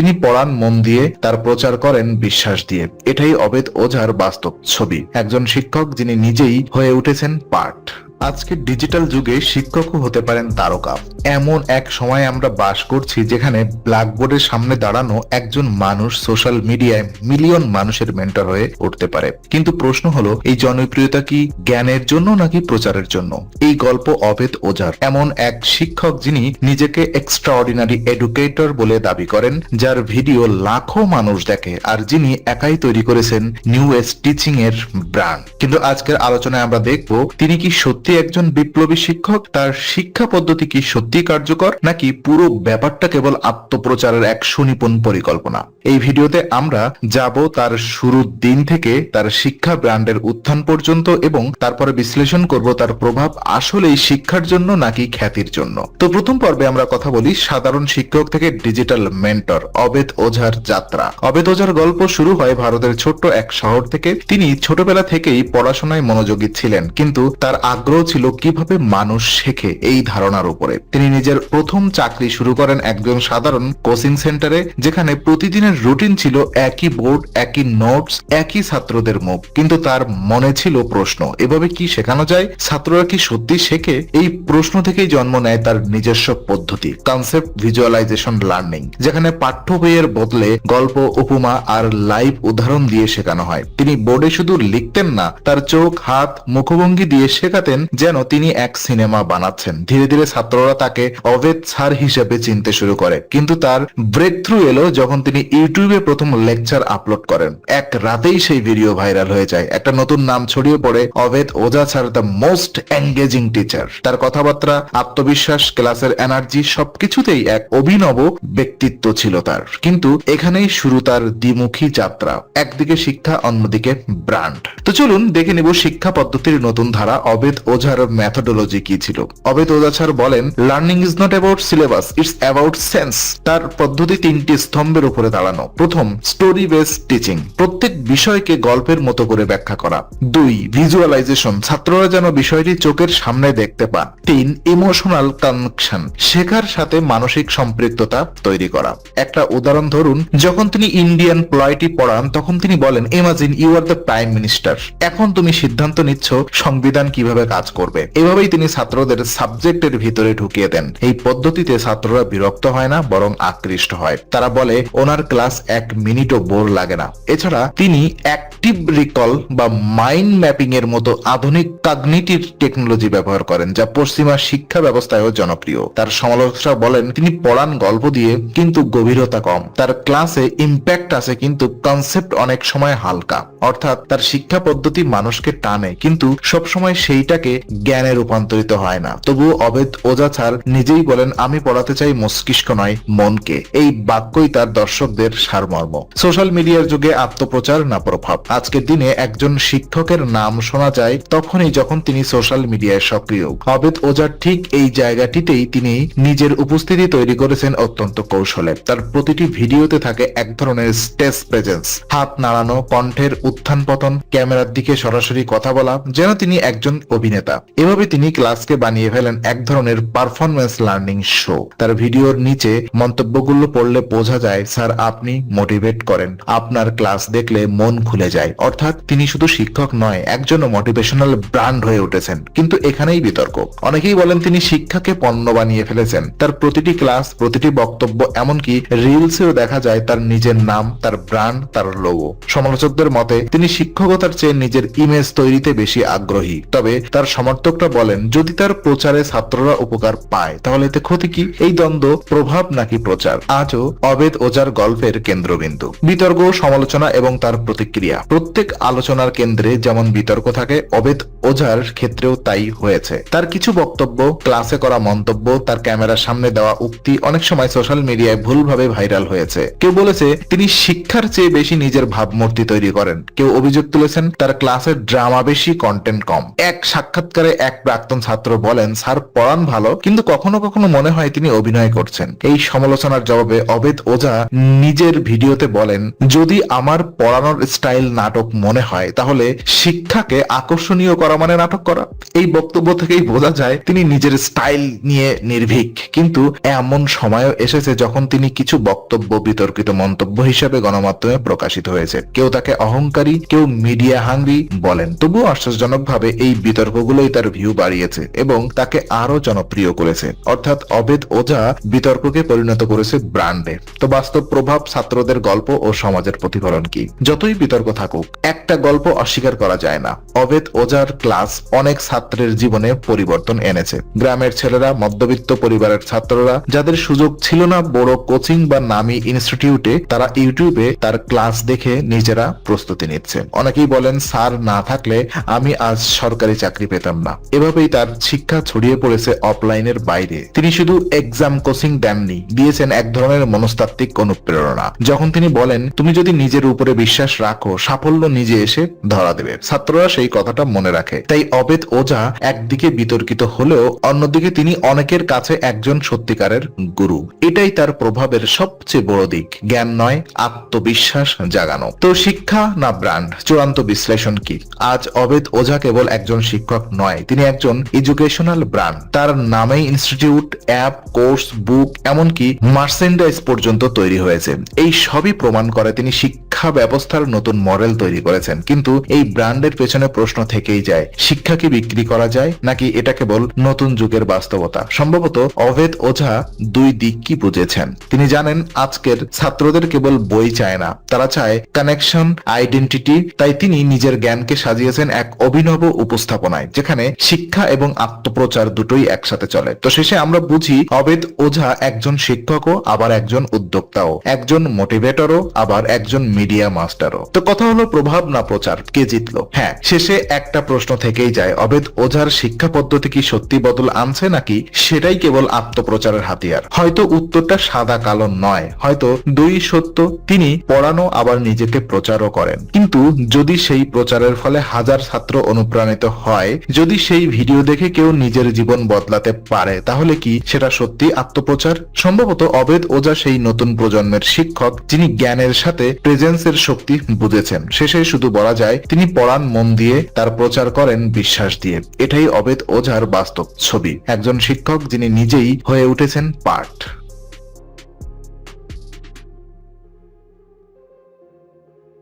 তিনি পড়ান মন দিয়ে তার প্রচার করেন বিশ্বাস দিয়ে। এটাই অবেদ ওঝার বাস্তব ছবি। একজন শিক্ষক যিনি নিজেই হয়ে উঠেছেন পাঠ। আজকের ডিজিটাল যুগে শিক্ষকও হতে পারেন তারকা। এমন এক সময় আমরা বাস করছি যেখানে ব্ল্যাকবোর্ডের সামনে দাঁড়ানো একজন মানুষ সোশ্যাল মিডিয়ায় মিলিয়ন মানুষের মেন্টর হয়ে উঠতে পারে। কিন্তু প্রশ্ন হলো, এই জনপ্রিয়তা কি জ্ঞানের জন্য নাকি প্রচারের জন্য? এই গল্প অবেদ ওজার এমন এক শিক্ষক যিনি নিজেকে এক্সট্রাঅর্ডিনারি এডুকেটর বলে দাবি করেন, যার ভিডিও লাখো মানুষ দেখে আর যিনি একাই তৈরি করেছেন নিউ এজ টিচিং এর ব্র্যান্ড কিন্তু আজকের আলোচনায় আমরা দেখব, তিনি কি সত্যি একজন বিপ্লবী শিক্ষক? তার শিক্ষা পদ্ধতি কি সত্যি? কার্যকর নাকি পুরো ব্যাপারটা কেবল আত্মপ্রচারের এক সুনিপুণ পরিকল্পনা? এই ভিডিওতে আমরা যাব তার শুরুর দিন থেকে তার শিক্ষা ব্র্যান্ডের উত্থান পর্যন্ত এবং তারপরে বিশ্লেষণ করব তার প্রভাব আসলেই শিক্ষার জন্য নাকি খ্যাতির জন্য। তো প্রথম পর্বে আমরা কথা বলি সাধারণ শিক্ষক থেকে ডিজিটাল মেন্টর অবেদ ওঝার যাত্রা। অবেদ ওঝার গল্প শুরু হয় ভারতের ছোট্ট এক শহর থেকে। তিনি ছোটবেলা থেকেই পড়াশোনায় মনোযোগী ছিলেন, কিন্তু তার আগ্রহ ছিল কীভাবে মানুষ শেখে এই ধারণার উপরে। তিনি নিজের প্রথম চাকরি শুরু করেন একজন সাধারণ কোচিং সেন্টারে, যেখানে প্রতিদিনের রুটিন ছিল একই বোর্ড, একই নোটস, একই ছাত্রদের মুখ। কিন্তু তার মনে ছিল প্রশ্ন, এভাবে কি শেখানো যায়? ছাত্ররা কি সত্যি শেখে? এই প্রশ্ন থেকেই জন্ম নেয় তার নিজস্ব পদ্ধতি কনসেপ্ট ভিজুয়ালাইজেশন লার্নিং যেখানে পাঠ্য বইয়ের বদলে গল্প, উপমা আর লাইভ উদাহরণ দিয়ে শেখানো হয়। তিনি বোর্ডে শুধু লিখতেন না, তার চোখ, হাত, মুখভঙ্গি দিয়ে শেখাতেন যেন তিনি এক সিনেমা বানাচ্ছেন। ধীরে ধীরে ছাত্ররা অভেদ স্যার হিসেবে চিনতে শুরু করে। কিন্তু তার ব্রেক থ্রু এলো যখন তিনি ইউটিউবে প্রথম লেকচার আপলোড করেন। এক রাতেই সেই ভিডিও ভাইরাল হয়ে যায়। একটা নতুন নাম ছড়িয়ে পড়ে, Abhed Ojha sir the most engaging teacher তার কথাবার্তা, আত্মবিশ্বাস, ক্লাসের এনার্জি সবকিছুতেই এক অভিনব ব্যক্তিত্ব ছিল তার। কিন্তু এখানেই শুরু তার দ্বিমুখী যাত্রা। একদিকে শিক্ষা, অন্যদিকে ব্র্যান্ড তো চলুন দেখে নিব শিক্ষা পদ্ধতির নতুন ধারা অবেদ ওঝার মেথোডোলজি কি ছিল। অবেদ ওঝা স্যার বলেন learning is not about syllabus it's about sense তার পদ্ধতি তিনটি স্তম্ভের উপরে দাঁড়ানো। প্রথম স্টোরি বেস টিচিং প্রত্যেক বিষয়কে গল্পের মতো করে ব্যাখ্যা করা। দুই ভিজুয়ালাইজেশন ছাত্ররা যেন বিষয়টি চোখের সামনে দেখতে পান। তিন ইমোশনাল কানেকশন শেখার সাথে মানসিক সম্পৃক্ততা তৈরি করা। একটা উদাহরণ ধরুন, যখন তিনি ইন্ডিয়ান প্লয়টি পড়ান, তখন তিনি বলেন imagine you are the prime minister এখন তুমি সিদ্ধান্ত নিচ্ছ সংবিধান কীভাবে কাজ করবে? এভাবেই তিনি ছাত্রদের সাবজেক্টের ভিতরে ঢুকিয়ে দেন। এই পদ্ধতিতে ছাত্ররা বিরক্ত হয় না, বরং আকৃষ্ট হয়। তারা বলে, ওনার ক্লাস এক মিনিটও বোর লাগে না। এছাড়া তিনি অ্যাক্টিভ রিকল বা মাইন্ড ম্যাপিং এর মতো আধুনিক কাগনিটিভ টেকনোলজি ব্যবহার করেন, যা পশ্চিমা শিক্ষা ব্যবস্থায়ও জনপ্রিয়। তার সমালোচকরা বলেন, তিনি পড়ান গল্প দিয়ে, কিন্তু গভীরতা কম। তার ক্লাসে ইম্প্যাক্ট আছে, কিন্তু কনসেপ্ট অনেক সময় হালকা। অর্থাৎ তার শিক্ষা পদ্ধতি মানুষকে টানে, কিন্তু সবসময় সেইটাকে জ্ঞানে রূপান্তরিত হয় না। তবুও অবেদ ওজা স্যার নিজেই বলেন, আমি পড়াতে চাই মস্তিষ্ক নয়, মনকে। এই বাক্যই তার দর্শকদের সারমর্ম। সোশ্যাল মিডিয়ার যুগে আত্মপ্রচার না প্রভাব। আজকের দিনে একজন শিক্ষকের নাম শোনা যায় তখনই যখন তিনি সোশ্যাল মিডিয়ায় সক্রিয়। অবেদ ওজার ঠিক এই জায়গাটিতেই তিনি নিজের উপস্থিতি তৈরি করেছেন অত্যন্ত কৌশলে। তার প্রতিটি ভিডিওতে থাকে এক ধরনের স্টেজ প্রেজেন্স। হাত নাড়ানো, কণ্ঠের উত্থান পতন ক্যামেরার দিকে সরাসরি কথা বলা, যেন তিনি একজন অভিনেতা। এভাবে তিনি ক্লাসকে বানিয়ে ফেলেন এক ধরনের পারফরমেন্স লার্নিং শো তার ভিডিওর নিচে মন্তব্যগুলো পড়লে বোঝা যায়, স্যার, আপনি মোটিভেট করেন। আপনার ক্লাস দেখলে মন খুলে যায়। অর্থাৎ তিনি শুধু শিক্ষক নয় একজন মোটিভেশনাল ব্র্যান্ড হয়ে উঠেছেন। কিন্তু এখানেই বিতর্ক। অনেকেই বলেন তিনি শিক্ষাকে পণ্য বানিয়ে ফেলেছেন। তার প্রতিটি ক্লাস, প্রতিটি বক্তব্য, এমনকি রিলসেও দেখা যায় তার নিজের নাম, তার ব্র্যান্ড তার লোগো সমালোচকদের মতে, তিনি শিক্ষকতার চেয়ে নিজের ইমেজ তৈরিতে বেশি আগ্রহী। তবে তার সমর্থকরা বলেন, যদি তার প্রচারে ছাত্ররা উপকার পায়। তাহলে এতে ক্ষতি কি? এই দ্বন্দ্ব, প্রভাব নাকি প্রচার? আজও অবেদ ওজার গল্পের কেন্দ্রবিন্দু। বিতর্ক, সমালোচনা এবং তার প্রতিক্রিয়া। প্রত্যেক আলোচনার কেন্দ্রে যেমন বিতর্ক থাকে, অবেদ ওঝার ক্ষেত্রেও তাই হয়েছে। তার কিছু বক্তব্য, ক্লাসে করা মন্তব্য, তার ক্যামেরার সামনে দেওয়া উক্তি অনেক সময় সোশ্যাল মিডিয়ায় ভুলভাবে ভাইরাল হয়েছে। কেউ বলেছে, তিনি শিক্ষার চেয়ে বেশি নিজের ভাবমূর্তি তৈরি করেন। কেউ অভিযোগ তুলেছেন, তার ক্লাসের ড্রামা বেশি কন্টেন্ট কম। এক সাক্ষাৎকারে এক প্রাক্তন ছাত্র বলেন, স্যার, পড়ান ভালো, কিন্তু কখনো কখনো মনে হয় তিনি অভিনয় করছেন। এই সমালোচনার জবাবে অবেদ ওঝা নিজের ভিডিওতে বলেন, যদি আমার পড়ানোর স্টাইল নাটক মনে হয়, তাহলে শিক্ষাকে আকর্ষণীয় করা মানে নাটক করা। এই বক্তব্য থেকেই বোঝা যায় তিনি নিজের স্টাইল নিয়ে নির্ভীক। কিন্তু এমন সময়ও এসেছে যখন তিনি কিছু বক্তব্য বিতর্কিত মন্তব্য হিসেবে গণমাধ্যমে প্রকাশিত হয়েছে। কেউ তাকে অহংকারী, কেউ মিডিয়া হাঙ্গি বলেন। তবুও আশ্চর্যজনকভাবে এই বিতর্কগুলোই তার ভিউ বাড়িয়েছে এবং তাকে আরও জনপ্রিয় করেছে। অর্থাৎ অবেদ ওঝা বিতর্ককে পরিণত করেছে ব্র্যান্ডে তো বাস্তব প্রভাব ছাত্রদের গল্প ও সমাজের প্রতিফলন কি? যতই বিতর্ক থাকুক, একটা গল্প অস্বীকার করা যায় না। অবেদ ওজার ক্লাস অনেক ছাত্রের জীবনে পরিবর্তন এনেছে। গ্রামের ছেলেরা, মধ্যবিত্ত পরিবারের ছাত্ররা, যাদের সুযোগ ছিল না বড় কোচিং বা নামি ইনস্টিটিউটে, তারা ইউটিউবে তার ক্লাস দেখে নিজেরা প্রস্তুতি নিচ্ছে। অনেকেই বলেন, স্যার, না থাকলে আমি আজ সরকারি চাকরি পেতাম না। এভাবেই তার শিক্ষা ছড়িয়ে পড়েছে অফলাইনের বাইরে। তিনি শুধু এক্সাম কোচিং দেননি, দিয়েছেন এক ধরনের মনস্তাত্ত্বিক অনুপ্রেরণা। যখন তিনি বলেন, তুমি যদি নিজের উপরে বিশ্বাস রাখো, সাফল্য নিজে এসে ধরা দেবে। ছাত্ররা সেই কথাটা মনে রাখে। তাই অবেদ ওঝা একদিকে বিতর্কিত হলেও অন্যদিকে তিনি অনেকের কাছে একজন সত্যিকারের গুরু। এটাই তার প্রভাবের সবচেয়ে বড় দিক। জ্ঞান নয়, আত্মবিশ্বাস জাগানো। তো শিক্ষা না ব্র্যান্ড চূড়ান্ত বিশ্লেষণ কি? আজ অবেদ ওঝা কেবল একজন শিক্ষক নয়, তিনি একজন এডুকেশনাল ব্র্যান্ড তার নামেই ইনস্টিটিউট, অ্যাপ, কোর্স, বুক, এমনকি মার্সেন্ডাইজ পর্যন্ত তৈরি হয়েছে। এই সবই প্রমাণ করে তিনি শিক্ষা ব্যবস্থার নতুন মডেল তৈরি করেছেন। কিন্তু এই ব্র্যান্ডের পেছনে প্রশ্ন থেকেই যায়, শিক্ষা কি বিক্রি করা যায়, নাকি এটা কেবল নতুন যুগের বাস্তবতা? সম্ভবত অভেদ ওঝা দুই দিক কি বুঝেছেন। তিনি জানেন, আজকের ছাত্রদের কেবল বই চায় না, তারা চায় কানেকশন আইডেন্টিটি তাই তিনি নিজের জ্ঞানকে সাজিয়েছেন এক অভিনব উপস্থাপনায়, যেখানে শিক্ষা এবং আত্মপ্রচার দুটোই একসাথে চলে। তো শেষে আমরা বুঝি অবেদ ওঝা একজন শিক্ষকও, আবার একজন উদ্যোক্তাও। একজন মোটিভেটরও আবার একজন মিডিয়া মাস্টারও তো কথা হলো, প্রভাব না প্রচার, কে জিতলো? হ্যাঁ শেষে একটা প্রশ্ন থেকেই যায়, অবেদ ওঝার শিক্ষা পদ্ধতি কি সত্যি বদল আনছে নাকি সেটাই কেবল আত্মপ্রচারের হাতিয়ার? হয়তো উত্তরটা সাদা কালো নয়, হয়তো দুই সত্য, তিনি পড়ানো আবার নিজেকে প্রচারও করেন। কিন্তু যদি সেই প্রচারের ফলে হাজার ছাত্র অনুপ্রাণিত হয়, যদি সেই ভিডিও দেখে কেউ নিজের জীবন বদলাতে পারে, তাহলে কি সেটা সত্যি আত্মপ্রচার? সম্ভবত অবেদ ওজা সেই নতুন প্রজন্মের শিক্ষক, যিনি জ্ঞানের সাথে প্রেজেন্সের শক্তি বুঝেছেন। শেষে শুধু বলা যায়, তিনি পড়ান মন দিয়ে তার প্রচার করেন বিশ্বাস দিয়ে। এটাই অবেদ ওঝার বাস্তব ছবি। একজন শিক্ষক যিনি নিজেই হয়ে উঠেছেন পাঠ।